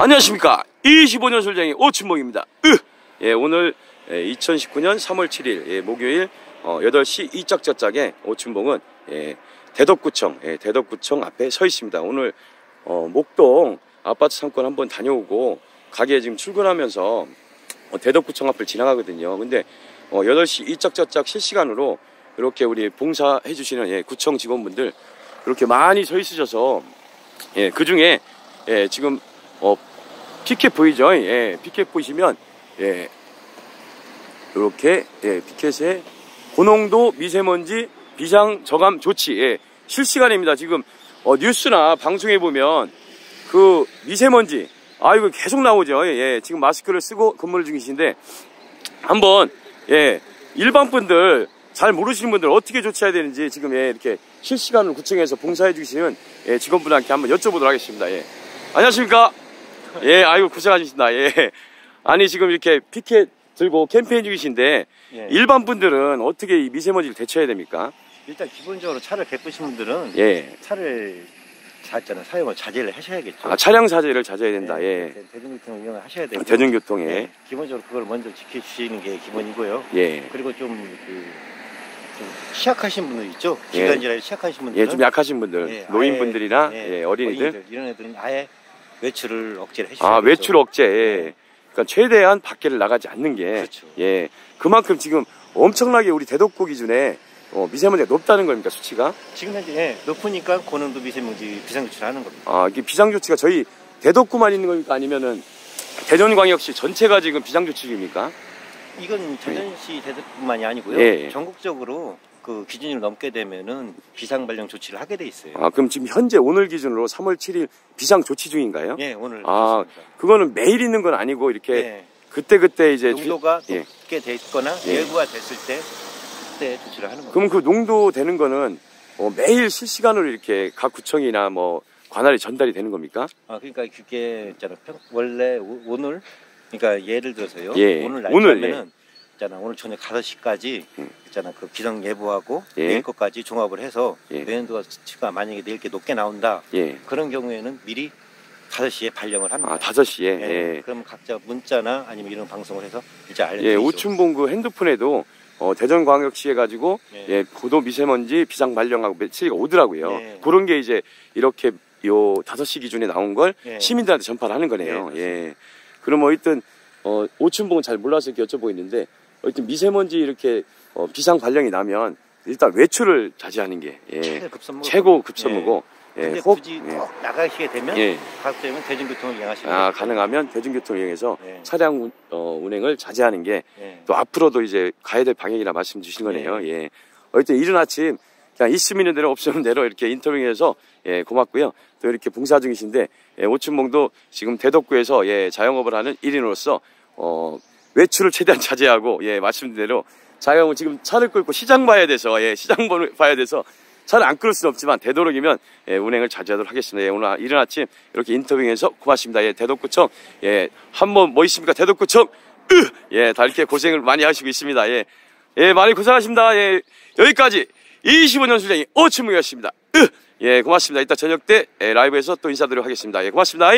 안녕하십니까. 25년 술장의 오춘봉입니다. 으! 예, 오늘 2019년 3월 7일 예, 목요일 어, 8시 이짝저짝에 오춘봉은 예, 대덕구청 예, 대덕구청 앞에 서 있습니다. 오늘 어, 목동 아파트 상권 한번 다녀오고 가게에 지금 출근하면서 어, 대덕구청 앞을 지나가거든요. 근데 어, 8시 이짝저짝 실시간으로 이렇게 우리 봉사해 주시는 예, 구청 직원분들 그렇게 많이 서 있으셔서 예, 그 중에 예, 지금 어, 피켓 보이죠? 예, 피켓 보시면 예, 이렇게 예, 피켓에 고농도 미세먼지 비상 저감 조치 예, 실시간입니다. 지금 어, 뉴스나 방송에 보면 그 미세먼지 아 이거 계속 나오죠. 예, 예, 지금 마스크를 쓰고 근무를 중이신데 한번 예, 일반 분들 잘 모르시는 분들 어떻게 조치해야 되는지 지금 예, 이렇게 실시간으로 구청에서 봉사해 주시는 예, 직원분한테 한번 여쭤보도록 하겠습니다. 예. 안녕하십니까? 예, 아이고 고생하셨습니다. 예. 아니 지금 이렇게 피켓 들고 캠페인 중이신데 예. 일반 분들은 어떻게 이 미세먼지를 대처해야 됩니까? 일단 기본적으로 차를 바꾸신 분들은 예. 차를 자잖아 사용을 자제를 하셔야겠죠. 아, 차량 사제를 자제해야 된다. 예. 대- 대중교통을 이용을 하셔야 되고 대중교통에 예, 기본적으로 그걸 먼저 지켜주시는 게 기본이고요. 예. 그리고 좀 그, 좀 취약하신 분들 있죠. 예. 기관지랄 취약하신 분들. 예, 좀 약하신 분들, 예, 노인분들이나 아예, 예, 어린이들. 어린이들, 이런 애들은 아예 외출을 억제를 해주셔야 아. 외출 억제. 예. 그러니까 최대한 밖에를 나가지 않는 게 그렇죠. 예. 그만큼 지금 엄청나게 우리 대덕구 기준에 어, 미세먼지가 높다는 겁니까, 수치가? 지금 현재 예, 높으니까 고농도 미세먼지 비상조치를 하는 겁니다. 아, 이게 비상조치가 저희 대덕구만 있는 겁니까? 아니면은 대전광역시 전체가 지금 비상조치입니까? 이건 전현시 대덕뿐만이 아니고요. 예. 전국적으로 그 기준을 넘게 되면은 비상 발령 조치를 하게 돼 있어요. 아, 그럼 지금 현재 오늘 기준으로 3월 7일 비상 조치 중인가요? 예, 오늘 아, 그렇습니다. 그거는 매일 있는 건 아니고 이렇게 예. 그때 그때 이제 주- 농도가 예. 높게 돼 있거나 예. 예부가 됐을 때 그때 조치를 하는 겁니다. 그럼 그 농도 되는 거는 어, 매일 실시간으로 이렇게 각 구청이나 뭐 관할에 전달이 되는 겁니까? 아, 그러니까 그게 있잖아. 평- 원래 오, 오늘 그러니까 예를 들어서요. 예. 오늘 오늘, 날짜면은 있잖아. 오늘 저녁 5시까지 음. 있잖아. 그 비상 예보하고 예. 내일 것까지 종합을 해서 예. 내년도가 수치가 만약에 내일 게 높게 나온다. 예. 그런 경우에는 미리 5시에 발령을 합니다. 아, 5시에. 예. 예. 그럼 각자 문자나 아니면 이런 방송을 해서 이제 알려주죠. 예, 오춘봉구 핸드폰에도 어, 대전광역시에 가지고 예. 예, 고도 미세먼지 비상 발령하고 메시지가 오더라고요. 예. 그런 게 이제 이렇게 요 5시 기준에 나온 걸 예. 시민들한테 전파를 하는 예, 거네요. 맞습니다. 예. 그럼 어쨌든 어, 오춘봉은 잘 몰라서 이렇게 여쭤보고 있는데 어쨌든 미세먼지 이렇게 어, 비상 발령이 나면 일단 외출을 자제하는 게 예, 최고 급선무 최고 급선무고 예, 근데 혹- 굳이 예. 꼭 나가시게 되면 예. 가급적이면 대중교통을 이용하시면 아. 가능하면 대중교통을 이용해서 예. 차량 운- 어, 운행을 자제하는 게 예. 또 앞으로도 이제 가야 될 방향이라 말씀 주신 거네요. 예. 어쨌든 이른 아침 그냥 있으면 있는 대로 없으면 대로 이렇게 인터뷰해서 예, 고맙고요. 또 이렇게 봉사 중이신데 예, 오춘봉도 지금 대덕구에서 예, 자영업을 하는 1인으로서 어, 외출을 최대한 자제하고 예, 말씀드린 대로 자영업 지금 차를 끌고 시장 봐야 돼서 예, 시장 번- 봐야 돼서 차를 안 끌을 수는 없지만 되도록이면 예, 운행을 자제하도록 하겠습니다. 예, 오늘 이른 아침 이렇게 인터뷰해서 고맙습니다. 예, 대덕구청 예, 한번 뭐 있습니까? 대덕구청 으! 예, 다 이렇게 고생을 많이 하시고 있습니다. 예, 예, 많이 고생하십니다. 예, 여기까지 25년 수장이 오춘무였습니다. 으! 예, 고맙습니다. 이따 저녁 때 예, 라이브에서 또 인사드리도록 하겠습니다. 예, 고맙습니다.